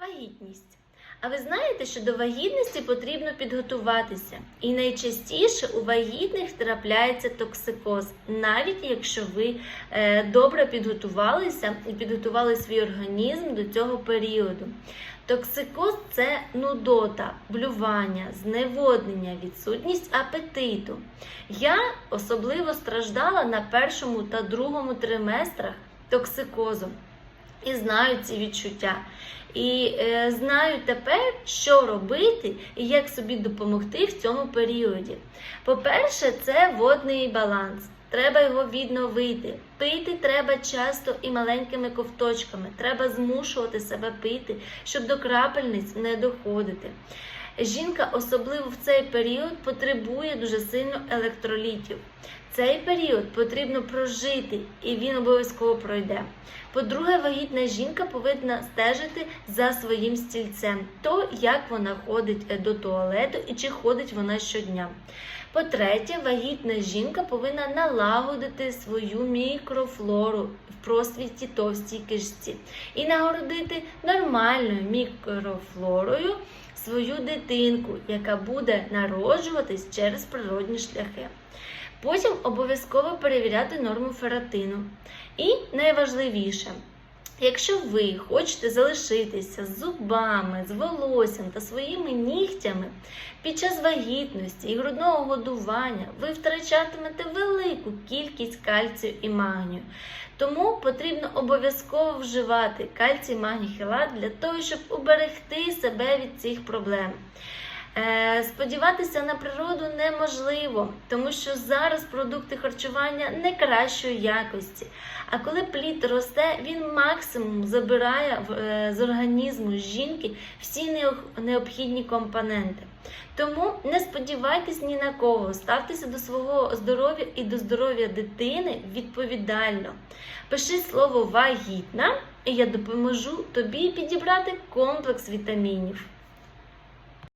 Вагітність. А ви знаєте, що до вагітності потрібно підготуватися. І найчастіше у вагітних трапляється токсикоз, навіть якщо ви е, добре підготувалися і підготували свій організм до цього періоду. Токсикоз це нудота, блювання, зневоднення, відсутність апетиту. Я особливо страждала на першому та другому триместрах токсикозом і знаю ці відчуття. І е, знаю тепер, що робити і як собі допомогти в цьому періоді. По-перше, це водний баланс. Треба його відновити. Пити треба часто і маленькими ковточками. Треба змушувати себе пити, щоб до крапельниць не доходити. Жінка, особливо в цей період, потребує дуже сильно електролітів. Цей період потрібно прожити, і він обов'язково пройде. По-друге, вагітна жінка повинна стежити за своїм стільцем, то як вона ходить е, до туалету і чи ходить вона щодня. По-третє, вагітна жінка повинна налагодити свою мікрофлору в просвіті товстій кишці і нагородити нормальною мікрофлорою свою дитинку, яка буде народжуватись через природні шляхи. Потім обов'язково перевіряти норму фератину. І найважливіше, якщо ви хочете залишитися з зубами, з волоссям та своїми нігтями під час вагітності і грудного годування, ви втрачатимете велику кількість кальцію і магнію. Тому потрібно обов'язково вживати кальцій магній хелат для того, щоб уберегти себе від цих проблем. Е, Сподіватися на природу неможливо, тому що зараз продукти харчування не кращої якості. А коли плід росте, він максимум забирає е, з організму жінки всі необхідні компоненти. Тому не сподівайтесь ні на кого, ставтеся до свого здоров'я і до здоров'я дитини відповідально. Пиши слово вагітна, і я допоможу тобі підібрати комплекс вітамінів.